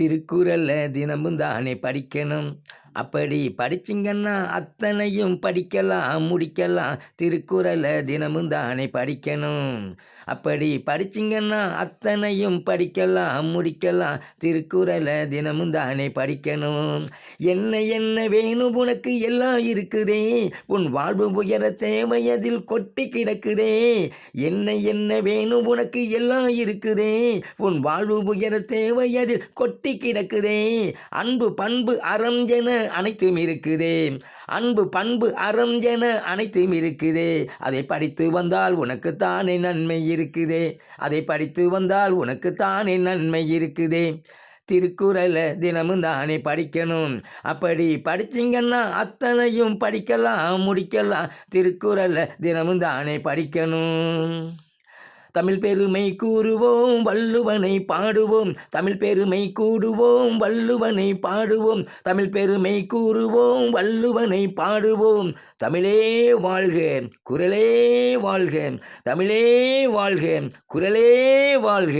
திருக்குறளை தினமும் தானே படிக்கணும். அப்படி படிச்சிங்கன்னா அத்தனையும் படிக்கலாம் முடிக்கலாம். திருக்குறளை தினமும் தானே படிக்கணும். அப்படி படிச்சிங்கன்னா அத்தனையும் படிக்கலாம் முடிக்கலாம். திருக்குறளை தினமும் தானே படிக்கணும். என்ன என்ன வேணும் உனக்கு? எல்லாம் இருக்குதே. உன் வாழ்வு உயர தேவையதில் கொட்டி கிடக்குதே. என்ன என்ன வேணும் உனக்கு? எல்லாம் இருக்குதே. உன் வாழ்வு உயர தேவையதில் கொட்டி கிடக்குதே. அன்பு பண்பு அறம் என அனைத்தும் இருக்குதே. அன்பு பண்பு அறம் என அனைத்தும் இருக்குதே. அதை படித்து வந்தால் உனக்கு தானே நன்மை இருக்குதே. அதை படித்து வந்தால் உனக்கு தானே நன்மை இருக்குதே. திருக்குறளை தினமும் தானே படிக்கணும். அப்படி படிச்சிங்கன்னா அத்தனையும் படிக்கலாம் முடிக்கலாம். திருக்குறளை தினமும் தானே படிக்கணும். தமிழ் பெருமை கூறுவோம் வள்ளுவனை பாடுவோம். தமிழ் பெருமை கூடுவோம் வள்ளுவனை பாடுவோம். தமிழ் பெருமை கூறுவோம் வள்ளுவனை பாடுவோம். தமிழே வாழ்க குரலே வாழ்க. தமிழே வாழ்க குரலே வாழ்க.